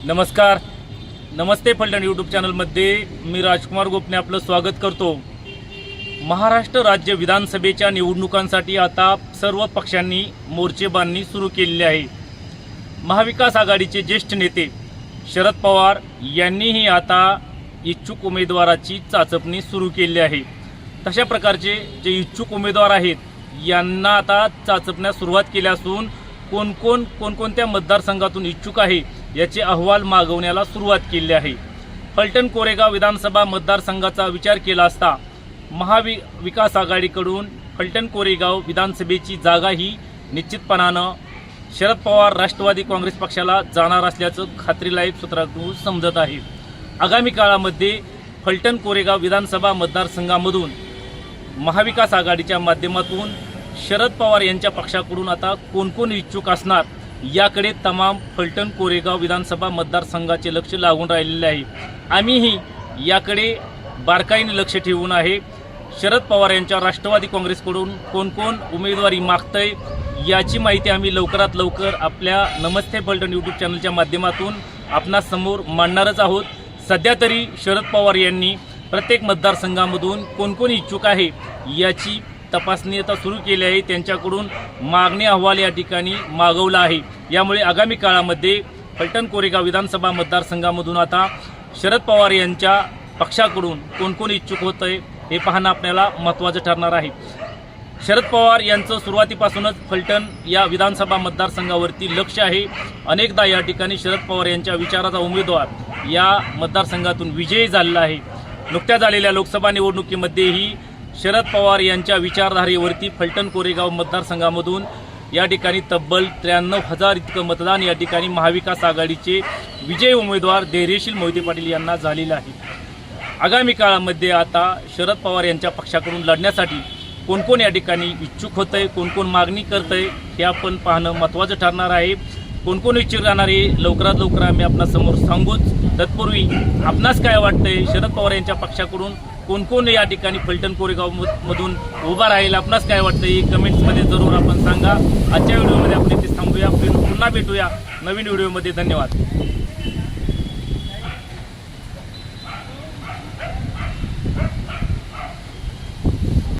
नमस्कार. नमस्ते फलटण यूट्यूब चॅनलमध्ये मी राजकुमार गोपने आपलं स्वागत करतो. महाराष्ट्र राज्य विधानसभेच्या निवडणुकांसाठी आता सर्व पक्षांनी मोर्चेबांधणी सुरू केलेली आहे. महाविकास आघाडीचे ज्येष्ठ नेते शरद पवार यांनीही आता इच्छुक उमेदवाराची चाचपणी सुरू केली आहे. तशा प्रकारचे जे इच्छुक उमेदवार आहेत यांना आता चाचपण्यास सुरुवात केली असून कोणकोण कोणकोणत्या मतदारसंघातून इच्छुक आहे याचे अहवाल मागवण्याला सुरुवात केली आहे. फलटण कोरेगाव विधानसभा मतदारसंघाचा विचार केला असता महावि विकास आघाडीकडून फलटण कोरेगाव विधानसभेची जागा ही निश्चितपणानं शरद पवार राष्ट्रवादी काँग्रेस पक्षाला जाणार असल्याचं खात्रीलायक सूत्रातून समजत आहे. आगामी काळामध्ये फलटण कोरेगाव विधानसभा मतदारसंघामधून महाविकास आघाडीच्या माध्यमातून शरद पवार यांच्या पक्षाकडून आता कोण कोण इच्छुक असणार? याकडे तमाम फलटण कोरेगाव विधानसभा मतदारसंघाचे लक्ष लागून राहिलेले आहे. आम्हीही याकडे बारकाईने लक्ष ठेवून आहे. शरद पवार यांच्या राष्ट्रवादी काँग्रेसकडून कोण कोण उमेदवारी मागतंय याची माहिती आम्ही लवकरात लवकर आपल्या नमस्ते फलटण यूट्यूब चॅनलच्या माध्यमातून आपणासमोर मांडणारच आहोत. सध्या तरी शरद पवार यांनी प्रत्येक मतदारसंघामधून कोण कोण इच्छुक आहे याची तपासणी आता सुरू केली आहे. त्यांच्याकडून मागणी अहवाल या ठिकाणी मागवला आहे. यामुळे आगामी काळामध्ये फलटण कोरेगाव विधानसभा मतदारसंघामधून आता शरद पवार यांच्या पक्षाकडून कोण कोण इच्छुक होत आहे हे पाहणं आपल्याला महत्त्वाचं ठरणार आहे. शरद पवार यांचं सुरुवातीपासूनच फलटण या विधानसभा मतदारसंघावरती लक्ष आहे. अनेकदा या ठिकाणी शरद पवार यांच्या विचाराचा उमेदवार या मतदारसंघातून विजयी झालेला आहे. नुकत्याच झालेल्या लोकसभा निवडणुकीमध्येही शरद पवार यांच्या विचारधारेवरती फलटण कोरेगाव मतदारसंघामधून या ठिकाणी तब्बल त्र्याण्णव हजार इतकं मतदान या ठिकाणी महाविकास आघाडीचे विजयी उमेदवार धैर्यशील मोहिते पाटील यांना झालेलं आहे. आगामी काळामध्ये आता शरद पवार यांच्या पक्षाकडून लढण्यासाठी कोण कोण या ठिकाणी इच्छुक होत आहे कोण कोण मागणी करत आहे हे आपण पाहणं महत्त्वाचं ठरणार आहे. कोण कोण इच्छुक राहणार आहे लवकरात लवकर आम्ही आपणासमोर सांगूच. तत्पूर्वी आपणास काय वाटतंय? शरद पवार यांच्या पक्षाकडून कोण कोण या ठिकाणी फलटण कोरेगाव मधून उभा राहील आपणास काय वाटतं? ही कमेंट्समध्ये जरूर आपण सांगा. आजच्या व्हिडिओमध्ये आपण इथे थांबूया. पुन्हा भेटूया नवीन व्हिडिओमध्ये. धन्यवाद.